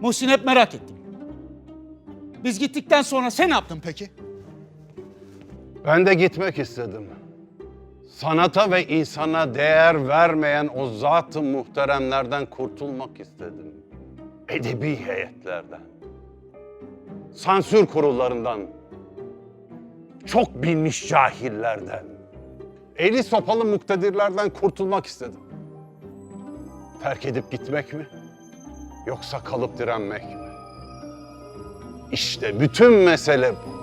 Muhsin hep merak ettim. Biz gittikten sonra sen ne yaptın peki? Ben de gitmek istedim. Sanata ve insana değer vermeyen o zat-ı muhteremlerden kurtulmak istedim. Edebi heyetlerden. Sansür kurullarından. Çok bilmiş cahillerden. Eli sopalı muktedirlerden kurtulmak istedim. Terk edip gitmek mi? Yoksa kalıp direnmek mi? İşte bütün mesele bu.